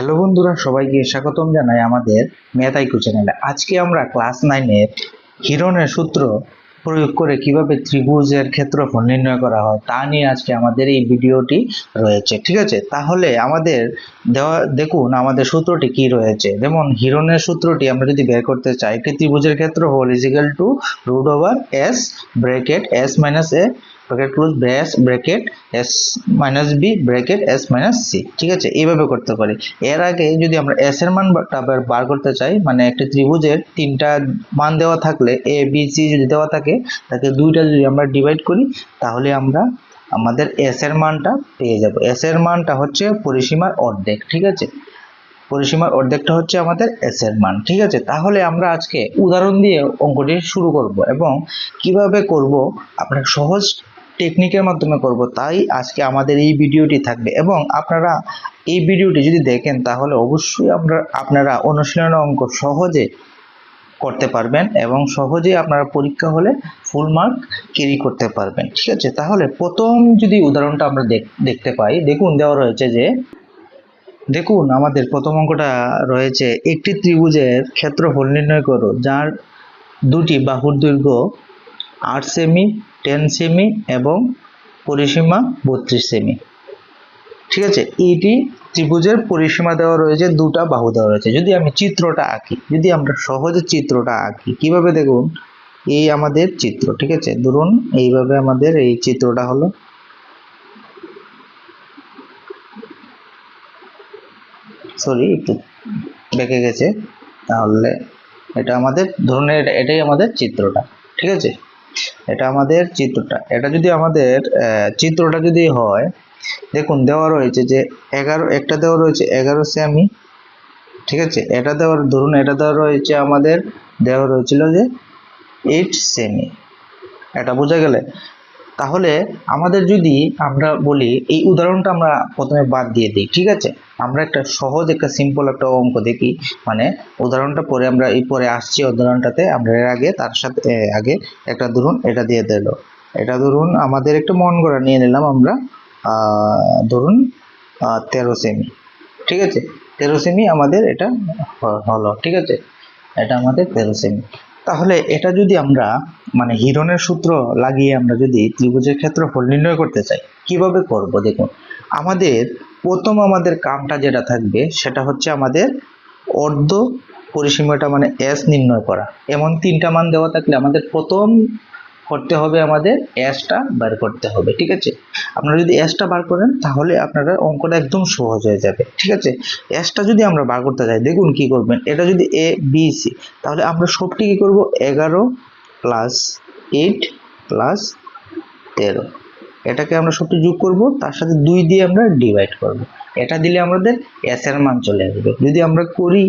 Hello বন্ধুরা, সবাইকে স্বাগতম জানাই আমাদের ম্যাথ আইকু চ্যানেলে আজকে আমরা ক্লাস নাইনের হিরণের সূত্র প্রয়োগ করে কীভাবে ত্রিভুজের ক্ষেত্রফল নির্ণয় করা হয় তা নিয়ে আজকে আমাদের এই ভিডিওটি রয়েছে, ঠিক আছে? তাহলে আমাদের দেওয়া, দেখুন আমাদের সূত্রটি কি রয়েছে। যেমন হিরণের সূত্রটি আমরা যদি বের করতে চাই, একটি ত্রিভুজের ক্ষেত্রফল is equal to root over S bracket S minus A bracket close ব্যাস bracket S minus B bracket S minus C ঠিক আছে? এইভাবে করতে পারি। এর আগে যদি আমরা এস এর মানটা বার- করতে চাই মানে একটা ত্রিভুজের তিনটা মান দেওয়া থাকলে এ বি সি যদি দেওয়া থাকে, তাকে দুইটা যদি আমরা ডিভাইড করি, তাহলে আমরা আমাদের এস এর মানটা পেয়ে যাব। এস এর মানটা হচ্ছে পরিসীমার অর্ধেক, ঠিক আছে? পরিসীমার অর্ধেকটা হচ্ছে আমাদের এস এর মান, ঠিক আছে? তাহলে আমরা আজকে উদাহরণ দিয়ে অঙ্কটি শুরু করব এবং কীভাবে করব আপনার সহজ টেকনিকের মাধ্যমে করব, তাই আজকে আমাদের এই ভিডিওটি থাকবে। এবং আপনারা এই ভিডিওটি যদি দেখেন, তাহলে অবশ্যই আমরা, আপনারা অনুশীলন অঙ্ক সহজে করতে পারবেন এবং সহজেই আপনারা পরীক্ষা হলে ফুল মার্ক ক্যারি করতে পারবেন। ঠিক আছে? তাহলে প্রথম যদি উদাহরণটা আমরা দেখ- দেখতে পাই, দেখুন, দেওয়া রয়েছে যে, দেখুন, আমাদের প্রথম অঙ্কটা রয়েছে, একটি ত্রিভুজের ক্ষেত্রফল নির্ণয় করো, যার দুটি বাহুর দৈর্ঘ্য আট সেমি টেন সেমি এবং পরিসীমা বত্রিশ সেমি ঠিক আছে? এইটি ত্রিভুজের পরিসীমা দেওয়া রয়েছে, দুটা বাহু দেওয়া রয়েছে। যদি আমি চিত্রটা আঁকি, যদি আমরা সহজে চিত্রটা আঁকি, কীভাবে দেখুন? এই আমাদের চিত্র, ঠিক আছে? ধরুন এইভাবে আমাদের এই চিত্রটা হলো। সরি একটু বেঁকে গেছে। তাহলে এটা আমাদের, ধরুন এটা- এটাই আমাদের চিত্রটা। ঠিক আছে? এটা আমাদের চিত্রটা। এটা যদি আমাদের চিত্রটা যদি হয়, দেখুন, দেওয়া রয়েছে যে এগারো, একটা দেওয়া রয়েছে এগারো সেমি, ঠিক আছে? এটা দেওয়ার, ধরুন, এটা দেওয়া রয়েছে আমাদের, দেওয়া রয়েছিল যে এইট সেমি। এটা বোঝা গেলে? তাহলে আমাদের যদি আমরা বলি, এই উদাহরণটা আমরা প্রথমে বাদ দিয়ে দিই, ঠিক আছে? আমরা একটা সহজ, একটা সিম্পল একটা অঙ্ক দেখি। মানে উদাহরণটা পরে আমরা, এই পরে আসছি উদাহরণটাতে। আমরা এর আগে, তার সাথে আগে একটা ধরুন, এটা দিয়ে দিল। এটা ধরুন, আমাদের একটু মন করা নিয়ে নিলাম আমরা ধরুন তেরো সেমি। ঠিক আছে? তেরো সেমি আমাদের এটা হলো, ঠিক আছে? এটা আমাদের তেরো সেমি। তাহলে এটা যদি আমরা মানে হিরণের সূত্র লাগিয়ে আমরা যদি ত্রিভুজের ক্ষেত্রফল নির্ণয় করতে চাই, কীভাবে করব? দেখুন, আমাদের প্রথম আমাদের কামটা যেটা থাকবে, সেটা হচ্ছে আমাদের অর্ধ পরিসীমাটা মানে এস নির্ণয় করা। এমন তিনটা মান দেওয়া থাকলে আমাদের প্রথম করতে হবে আমাদের এসটা বার করতে হবে, ঠিক আছে? আপনারা যদি এসটা বার করেন, তাহলে আপনারা অঙ্কটা একদম সহজ হয়ে যাবে, ঠিক আছে? এসটা যদি আমরা বার করতে যাই, দেখুন কি করবেন, এটা যদি এ বি সি তাহলে আমরা সবটি কি করব? এগারো প্লাস এইট প্লাস তেরো। এটাকে আমরা সবটি যোগ করব, তার সাথে দুই দিয়ে আমরা ডিভাইড করব। এটা দিলে আমাদের এস এর মান চলে আসবে। যদি আমরা করি,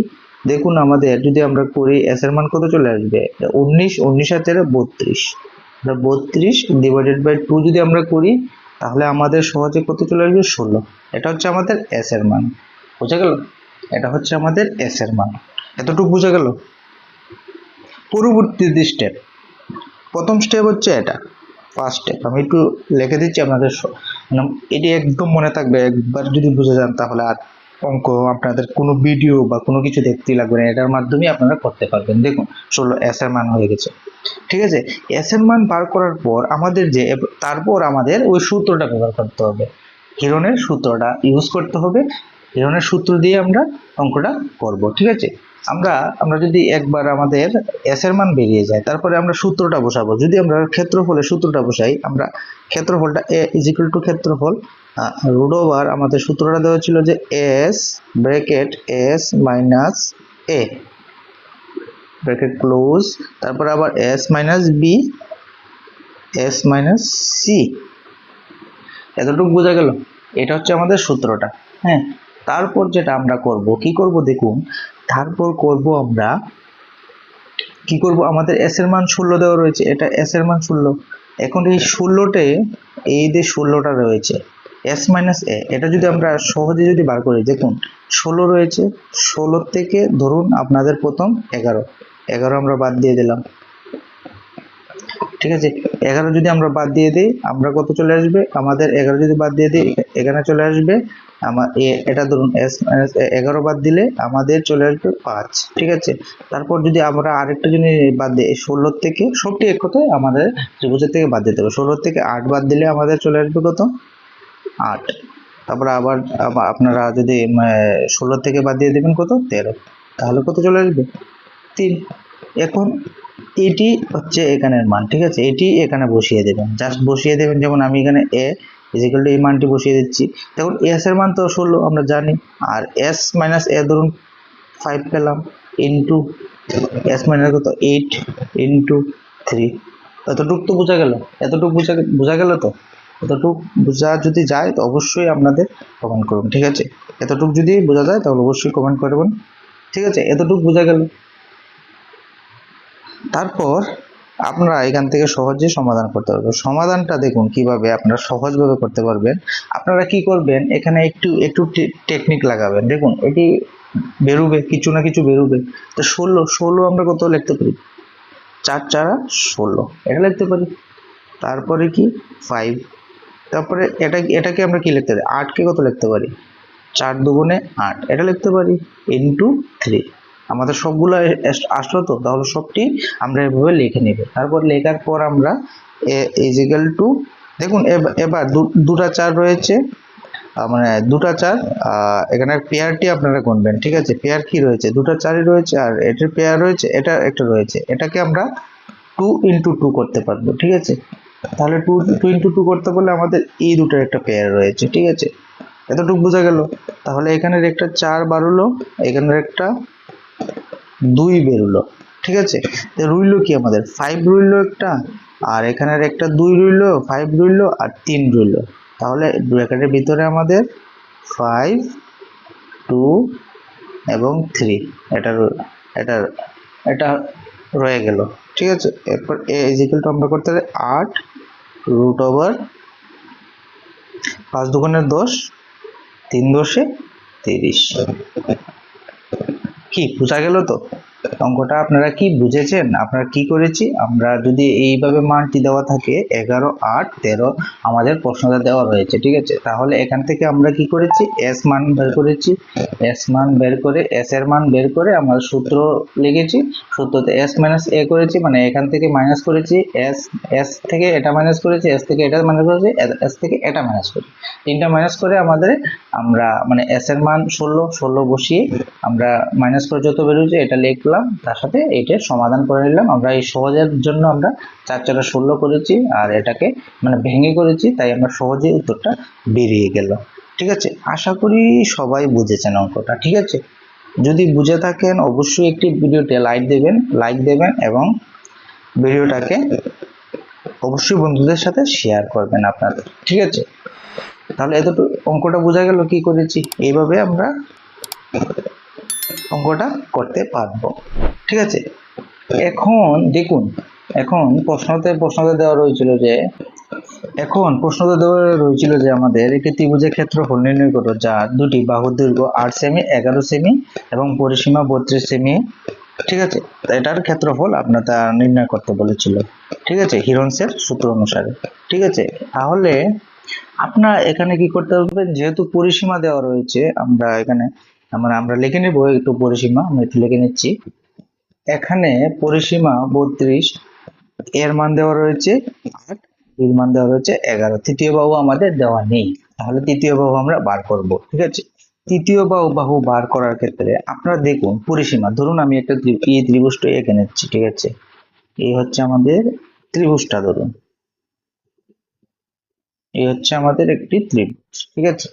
দেখুন আমাদের, যদি আমরা করি এস এর মান কত চলে আসবে? উনিশ উনিশ আর তেরো, বত্রিশ। বত্রিশ ডিভাইডেড বাই টু যদি আমরা করি, তাহলে আমাদের সহজে কত চলে আসবে? ষোলো। এটা হচ্ছে আমাদের এস এর মান। বোঝা গেল? এটা হচ্ছে আমাদের এস এর মান। এতটুকু বোঝা গেল? পরবর্তী স্টেপ প্রথম স্টেপ হচ্ছে এটা। ফার্স্ট স্টেপ আমি একটু লিখে দিচ্ছি আপনাদের মানে এটি একদম মনে থাকবে, একবার যদি বুঝে যান তাহলে আর অঙ্ক, আপনাদের কোনো ভিডিও বা কোনো কিছু দেখতে লাগবে না, এটার মাধ্যমে আপনারা করতে পারবেন। দেখুন, ষোলো এস এর মান হয়ে গেছে। ঠিক আছে? এস এর মান বার করার পর আমাদের যে, তারপর আমাদের ওই সূত্রটা ব্যবহার করতে হবে। হিরণের সূত্রটা ইউজ করতে হবে। হিরণের সূত্র দিয়ে আমরা অঙ্কটা করব, ঠিক আছে? আমরা আমরা যদি একবার আমাদের এস এর মান বেরিয়ে যায়, তারপরে আমরা সূত্রটা বসাবো। যদি আমরা ক্ষেত্রফলের সূত্রটা বসাই, আমরা ক্ষেত্রফলটা এ ইজিক্যাল টু ক্ষেত্রফল রুট ওভার আমাদের সূত্রটা দেওয়া ছিল যে S bracket S minus A bracket close তারপর আবার S minus B S minus C এতটুকু বোঝা গেল? এটা হচ্ছে আমাদের সূত্রটা হ্যাঁ? তারপর যেটা আমরা করব, কি করব দেখুন, তারপর করব আমরা, কি করব, আমাদের এস এর মান ষোলো দেওয়া রয়েছে, এটা এস এর মান ষোলো। এখন এই ষোলোটে, এই যে ষোলোটা রয়েছে এস মাইনাস এ এটা যদি আমরা সহজে যদি বার করি, দেখুন, ষোলো রয়েছে, ষোলো থেকে ধরুন আপনাদের প্রথম এগারো। এগারো আমরা বাদ দিয়ে দিলাম। ঠিক আছে? এগারো যদি আমরা বাদ দিয়ে দিই, আমরা কত চলে আসবে? আমাদের এগারো যদি বাদ দিয়ে দিই এখানে চলে আসবে আমার এটা ধরুন, এস মাইনাস এগারো বাদ দিলে আমাদের চলে আসবে পাঁচ, ঠিক আছে? তারপর যদি আমরা আরেকটা জিনিস বাদ দিই ষোলোর থেকে, সবটি এক কথায় আমাদের ত্রিভুজের থেকে বাদ দিতে হবে। ষোলোর থেকে আট বাদ দিলে আমাদের চলে আসবে কত? আট। তারপরে আবার আপনারা যদি ষোলো থেকে বাদ দিয়ে দেবেন কত? তেরো। তাহলে কত চলে আসবে? তিন। এখন এটি হচ্ছে এখানের মান, ঠিক আছে? এটি এখানে বসিয়ে দেবেন। জাস্ট বসিয়ে দেবেন, যেমন আমি এখানে এ ইজিক্যাল টু এই মানটি বসিয়ে দিচ্ছি। দেখুন এস এর মান তো ষোলো, আমরা জানি। আর এস মাইনাস এ ধরুন ফাইভ পেলাম ইন্টু এস মাইনাস কত? এইট ইন্টু থ্রি এতটুকু তো বোঝা গেল। এতটুকু বোঝা বোঝা গেল তো? এতটুকু বোঝা যদি যায়, তো অবশ্যই আপনাদের কমেন্ট করুন, ঠিক আছে? এতটুকু যদি বোঝা যায়, তাহলে অবশ্যই কমেন্ট করবেন ঠিক আছে? এতটুকু বোঝা গেল। তারপর আপনারা এখান থেকে সহজে সমাধান করতে পারবেন। সমাধানটা দেখুন কীভাবে আপনারা সহজভাবে করতে পারবেন। আপনারা কি করবেন, এখানে একটু একটু টেকনিক লাগাবেন। দেখুন, এটি বেরোবে, কিছু না কিছু বেরোবে। তো ষোলো ষোলো আমরা কত লিখতে পারি? চার, চারা, ষোলো। এটা লিখতে পারি। তারপরে কি? ফাইভ তারপরে এটা, এটাকে আমরা কি লিখতে পারি? আটকে কত লিখতে পারি? চার দুগুণে আট। এটা লিখতে পারি ইন্টু থ্রি আমাদের সবগুলো আসলো তো, তাহলে সবটি আমরা এভাবে লিখে নেব। তারপর লেখার পর আমরা ইজিক্যাল টু দেখুন, এব- এবার দুটা চার রয়েছে মানে দুটা চার এখানে পেয়ারটি আপনারা গুনবেন, ঠিক আছে? পেয়ার কি রয়েছে? দুটা চারই রয়েছে আর এটার পেয়ার রয়েছে, এটা একটা রয়েছে। এটাকে আমরা টু ইন্টু টু করতে পারব, ঠিক আছে? তাহলে টু টু ইন্টু টু করতে পারলে আমাদের এই দুটোর একটা পেয়ার রয়েছে, ঠিক আছে? এতটুকু বোঝা গেল? তাহলে এখানের একটা চার বাড়লো, এখানের একটা দুই বেরোলো, ঠিক আছে? রইল কি আমাদের? ফাইভ রইল একটা, আর এখানের একটা দুই রইল ফাইভ রইল, আর তিন রইল। তাহলে ব্র্যাকেটের ভিতরে আমাদের ফাইভ টু এবং থ্রি এটা এটা এটা রয়ে গেল, ঠিক আছে? এরপর এ ইজিক্যাল টু আমরা করতে হবে আট রুট ওভার পাঁচ দুগুণের দশ, তিন দশে তিরিশ। কি বোঝা গেল তো? অঙ্কটা আপনারা কি বুঝেছেন? আপনারা কি করেছি? আমরা যদি এইভাবে মানটি দেওয়া থাকে, এগারো, আট, তেরো, আমাদের প্রশ্নটা দেওয়া রয়েছে, ঠিক আছে? তাহলে এখান থেকে আমরা কি করেছি? এস মান বের করেছি। এস মান বের করে এস এর মান বের করে আমরা সূত্র লিখেছি। সূত্রতে এস মাইনাস এ করেছি মানে এখান থেকে মাইনাস করেছি। এস এস থেকে এটা মাইনাস করেছি এস থেকে এটা মাইনাস করেছি এস থেকে এটা মাইনাস করেছি। তিনটা মাইনাস করে আমাদের আমরা মানে এস এর মান ষোলো ষোলো বসিয়ে আমরা মাইনাস করে যত বেরোচ্ছে, এটা লিখলাম। তার সাথে এটার সমাধান করে নিলাম। আমরা এই সহজের জন্য আমরা চার চারটা ষোলো করেছি আর এটাকে মানে ভেঙে করেছি, তাই আমরা সহজে উত্তরটা বেরিয়ে গেল। ঠিক আছে? আশা করি সবাই বুঝেছেন অঙ্কটা। ঠিক আছে? যদি বুঝে থাকেন, অবশ্যই একটি ভিডিওতে লাইক দেবেন লাইক দেবেন এবং ভিডিওটাকে অবশ্যই বন্ধুদের সাথে শেয়ার করবেন আপনাদের। ঠিক আছে? তাহলে এতটুকু অঙ্কটা বোঝা গেল কি করেছি? এইভাবে আমরা অঙ্কটা করতে পারব। ঠিক আছে? এখন দেখুন, এখন প্রশ্নতে প্রশ্নতে দেওয়া রয়েছিল যে, এখন প্রশ্নতে দেওয়া রয়েছিল যে আমাদের একটি ত্রিভুজের ক্ষেত্রফল নির্ণয় করো যা দুটি বাহুর দৈর্ঘ্য আট সেমি এগারো সেমি এবং পরিসীমা বত্রিশ সেমি ঠিক আছে? এটার ক্ষেত্রফল আপনার তা নির্ণয় করতে বলেছিল। ঠিক আছে? হিরন্সের সূত্র অনুসারে। ঠিক আছে? তাহলে আপনার এখানে কি করতে পারবেন? যেহেতু পরিসীমা দেওয়া রয়েছে, আমরা এখানে মানে আমরা লিখে নেব, একটু পরিসীমা, আমি একটু লিখে নিচ্ছি। এখানে পরিসীমা বত্রিশ, এর মান দেওয়া রয়েছে আট, এর মান দেওয়া রয়েছে এগারো। তৃতীয় বাহু আমাদের দেওয়া নেই, তাহলে তৃতীয় বাহু আমরা বার করব, ঠিক আছে? তৃতীয় বাহু বাহু বার করার ক্ষেত্রে আপনারা দেখুন পরিসীমা, ধরুন আমি একটা এই ত্রিভুজটা এঁকে নিচ্ছি, ঠিক আছে? এই হচ্ছে আমাদের ত্রিভুজটা, ধরুন। এই হচ্ছে আমাদের একটি ত্রিভুজ, ঠিক আছে?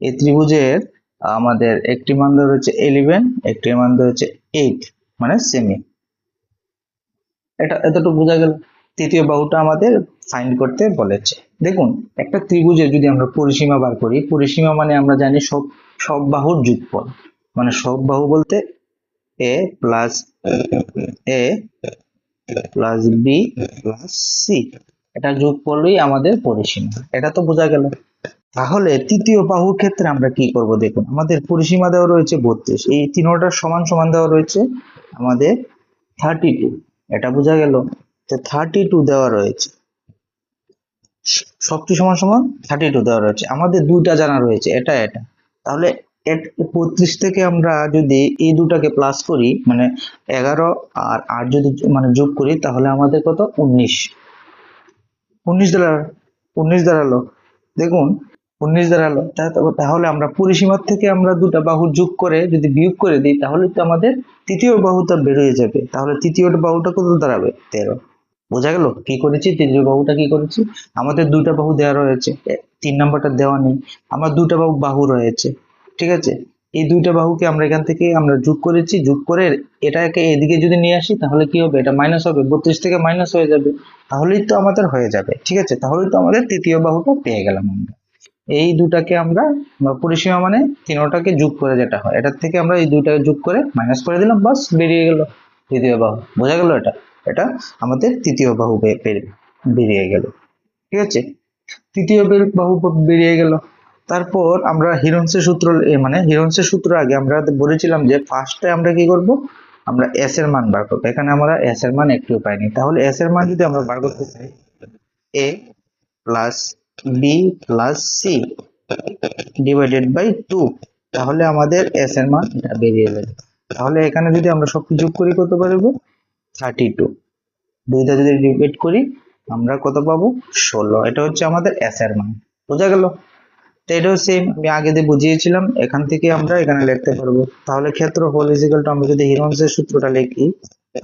এই ত্রিভুজের আমাদের একটি মান দেওয়া রয়েছে ইলেভেন একটি মান দেওয়া রয়েছে এইট মানে সেমি এটা এতটুকু বোঝা গেল। তৃতীয় বাহুটা আমাদের ফাইন্ড করতে বলেছে। দেখুন, একটা ত্রিভুজের যদি আমরা পরিসীমা বার করি, পরিসীমা মানে আমরা জানি সব সব বাহুর যুগফল। মানে সব বাহু বলতে A plus A plus B plus C এটা যোগফলই আমাদের পরিসীমা। এটা তো বোঝা গেল। তাহলে তৃতীয় বাহুর ক্ষেত্রে আমরা কি করব দেখুন, আমাদের পরিসীমা দেওয়া রয়েছে বত্রিশ, এই তিনোটার সমান সমান দেওয়া রয়েছে আমাদের থার্টি টু এটা বোঝা গেল, তো থার্টি টু দেওয়া রয়েছে, সবটি সমান সমান থার্টি টু দেওয়া রয়েছে, আমাদের দুইটা জানা রয়েছে, এটা এটা, তাহলে বত্রিশ থেকে আমরা যদি এই দুটাকে প্লাস করি মানে এগারো আর আট যদি মানে যোগ করি, তাহলে আমাদের কত? উনিশ উনিশ দাঁড়াল উনিশ দাঁড়াল দেখুন, উনিশ দাঁড়াল তাহলে আমরা পরিসীমার থেকে আমরা দুটা বাহু যোগ করে যদি বিয়োগ করে দিই, তাহলে তো আমাদের তৃতীয় বাহুটা বের হয়ে যাবে। তাহলে তৃতীয় বাহুটা কত দাঁড়াবে? তেরো। বোঝা গেল? কি করেছি? তৃতীয় বাহুটা কি করেছি? আমাদের দুটা বাহু দেওয়া রয়েছে। তিন নাম্বারটা দেওয়া নেই। আমার দুটা বাহু বাহু রয়েছে। ঠিক আছে? এই দুইটা বাহুকে আমরা এখান থেকে আমরা যোগ করেছি, যোগ করে এটাকে এদিকে যদি নিয়ে আসি তাহলে কি হবে? এটা মাইনাস হবে, বত্রিশ থেকে মাইনাস হয়ে যাবে। তাহলেই তো আমাদের হয়ে যাবে, ঠিক আছে? তাহলেই তো আমাদের তৃতীয় বাহুটা পেয়ে গেলাম আমরা। এই দুটাকে আমরা পরিসীমা মানে তিনোটাকে যোগ করে যেটা হয়, এটার থেকে আমরা এই দুইটাকে যোগ করে মাইনাস করে দিলাম, বাস বেরিয়ে গেল তৃতীয় বাহু। বোঝা গেল এটা? এটা আমাদের তৃতীয় বাহু বেরিয়ে গেল, ঠিক আছে? তৃতীয় বাহু বেরিয়ে গেল। তারপর আমরা হিরন্সের সূত্র মানে হিরন্সের সূত্র আগে আমরা বলেছিলাম যে ফার্স্টে আমরা কি করব? আমরা এস এর মান বার করব। এখানে আমরা এস এর মান একটু পাইনি। তাহলে এস এর মান যদি আমরা বার করতে চাই A plus B plus C divided by two তাহলে আমাদের এস এর মান এটা বেরিয়ে যাবে। তাহলে এখানে যদি আমরা সব যোগ করি, কত পারব থার্টি টু দুইটা যদি ডিভাইড করি, আমরা কত পাবো? ষোলো। এটা হচ্ছে আমাদের এস এর মান। বোঝা গেল? এটাও সেম আমি আগে দিয়ে বুঝিয়েছিলাম, এখান থেকে আমরা এখানে লিখতে পারব। তাহলে ক্ষেত্রফল ইজিক্যাল টু আমরা যদি হিরন্সের সূত্রটা লিখি,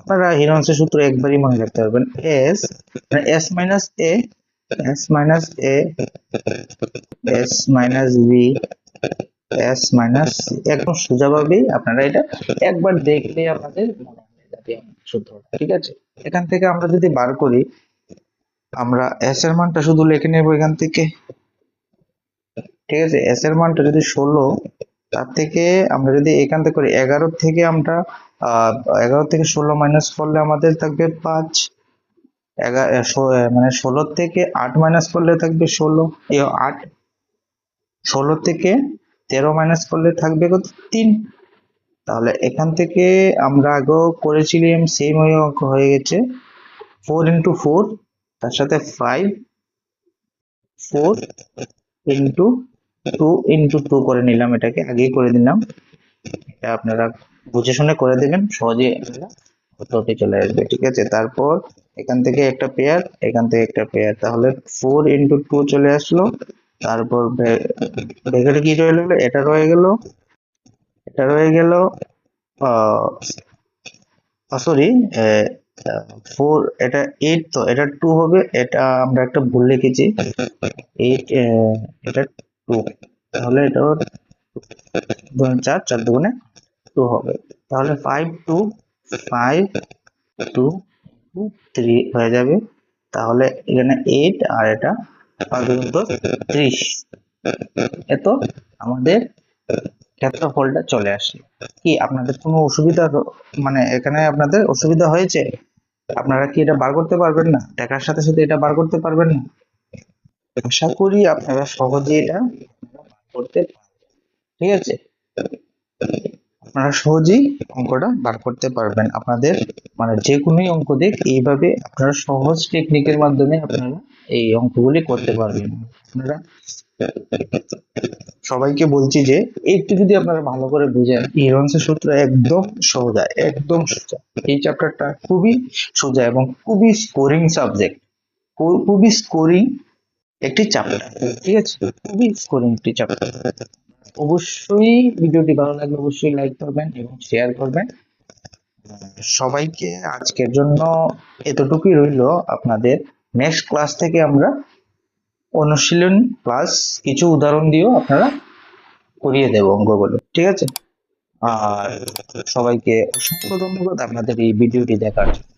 আপনারা হিরন্সের সূত্র একবারই মনে রাখতে পারবেন। S S minus A S minus A S minus B S minus একদম সোজাভাবেই আপনারা এটা একবার দেখলে আপনাদের মনে হয়ে যাবে সূত্রটা, ঠিক আছে? এখান থেকে আমরা যদি বার করি, আমরা এস এর মানটা শুধু লিখে নেব এখান থেকে। ঠিক আছে এস এর মানটা যদি ষোলো, তার থেকে আমরা যদি এখান থেকে করি এগারো থেকে আমরা এগারো থেকে ষোলো মাইনাস করলে আমাদের থাকবে পাঁচ মানে ষোলো থেকে আট মাইনাস করলে থাকবে ষোলো আট, ষোলো থেকে তেরো মাইনাস করলে থাকবে কত? তিন, তাহলে এখান থেকে আমরা আগেও করেছিলাম সেম ওই অঙ্ক হয়ে গেছে ফোর ইন্টু ফোর তার সাথে five four into two into two করে নিলাম এটাকে, আগেই করে দিলাম। এটা আপনারা বুঝে শুনে করে দেবেন সহজে উত্তরটি চলে আসবে, ঠিক আছে? তারপর এখান থেকে একটা পেয়ার এখান থেকে একটা পেয়ার তাহলে ফোর ইন্টু টু চলে আসলো। তারপর ব্র্যাকেটে কি রয়ে গেলো এটা রয়ে গেল, এটা রয়ে গেল সরি ফোর এটা এইট তো, এটা টু হবে, এটা আমরা একটা ভুল লিখেছি। এইট এটা তাহলে এটা চার চার দুগুণে টু হবে। তাহলে five two five two three হয়ে যাবে। তাহলে এখানে এইট আর এটা দশ ত্রিশ। এত আমাদের ক্ষেত্রফলটা চলে আসে কি আপনাদের কোনো অসুবিধা মানে এখানে আপনাদের অসুবিধা হয়েছে? আপনারা কি এটা বার করতে পারবেন না? দেখার সাথে সাথে এটা বার করতে পারবেন না? আশা করি আপনারা সহজে এটা করতে ঠিক আছে? আপনারা সহজেই অঙ্কটা বার করতে পারবেন। আপনাদের মানে যে কোনো অঙ্ক দিক এইভাবে আপনারা সহজ টেকনিকের মাধ্যমে আপনারা এই অঙ্কগুলি করতে পারবেন। আপনারা সবাইকে বলছি যে, একটু যদি আপনারা ভালো করে বুঝেন ইরন্সের সূত্র একদম সোজা একদম সোজা। এই চ্যাপ্টারটা খুবই সোজা এবং খুবই স্কোরিং সাবজেক্ট খুবই স্কোরিং একটি চ্যাপ্টার ঠিক আছে? খুবই স্কোরিং একটি চ্যাপ্টার অবশ্যই ভিডিওটি ভালো লাগলে অবশ্যই লাইক করবেন এবং শেয়ার করবেন। সবাইকে আজকের জন্য এতটুকুই রইল। আপনাদের নেক্সট ক্লাস থেকে আমরা অনুশীলন প্লাস কিছু উদাহরণ দিয়েও আপনারা করিয়ে দেবো অঙ্কগুলো ঠিক আছে? আর সবাইকে অসংখ্য ধন্যবাদ আপনাদের এই ভিডিওটি দেখার জন্য।